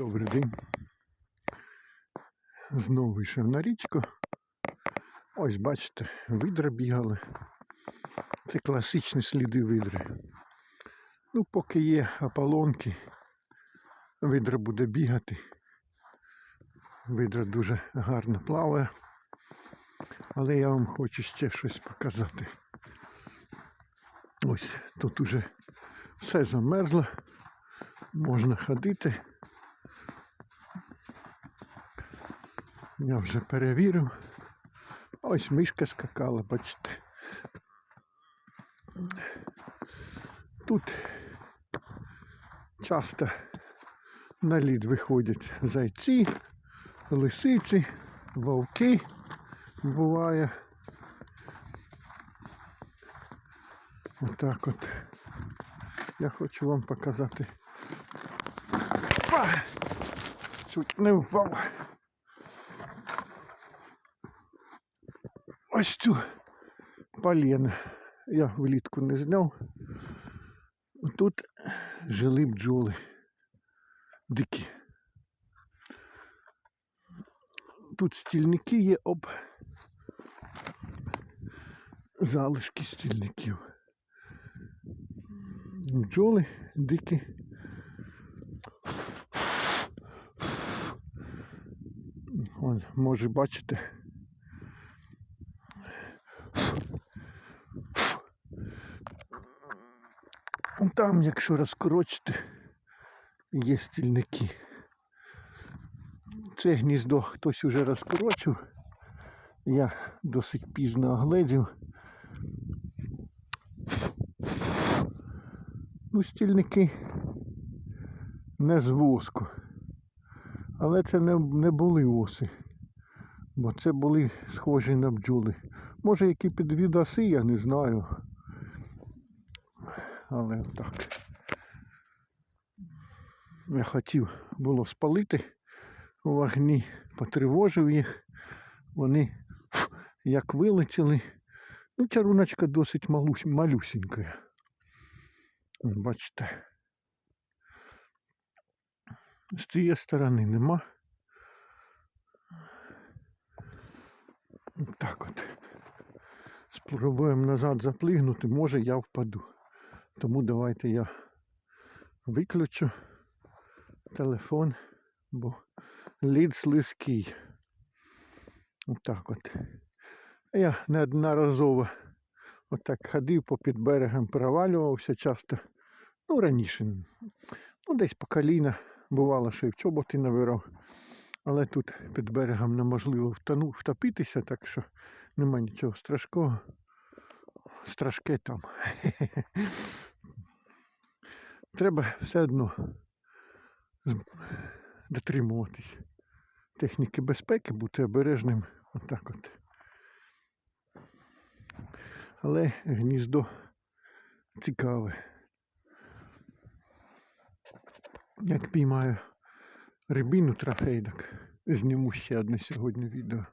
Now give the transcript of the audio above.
Добрий день. Знову вийшов на річку. Ось бачите, видра бігали. Це класичні сліди видри. Ну, поки є ополонки, видра буде бігати. Видра дуже гарно плаває. Але я вам хочу ще щось показати. Ось тут уже все замерзло. Можна ходити. Я вже перевірив. Ось мишка скакала, бачите. Тут часто на лід виходять зайці, лисиці, вовки буває. Отак от. Я хочу вам показати. Чуть не впав. Ось цю полено я влітку не зняв. Тут жили бджоли дикі. Тут стільники є об залишки стільників. Бджоли дикі. Ось, може бачите. Там, якщо розкорочити, є стільники. Це гніздо хтось уже розкорочив. Я досить пізно огледів. Ну, стільники не з воску. Але це не, не були оси. Бо це були схожі на бджоли. Може які підвідаси, я не знаю. Але так. Я хотів було спалити у вогні, потривожив їх. Вони як вилетіли. Ну, чаруночка досить малюсенька. Бачите. З цієї сторони нема. Так от. Спробуємо назад заплигнути, може я впаду. Тому давайте я виключу телефон, бо лід слизький. Отак от. Я неодноразово отак ходив по під берегом, провалювався часто. Ну, раніше. Ну, десь по коліна. Бувало, що і в чоботи набирав. Але тут під берегом неможливо втону, втопитися, так що нема нічого страшного. Страшке там. Треба все одно дотримуватись техніки безпеки, бути обережним. Отак от. Але гніздо цікаве. Як піймаю рибину трофейдок, зніму ще одне сьогодні відео.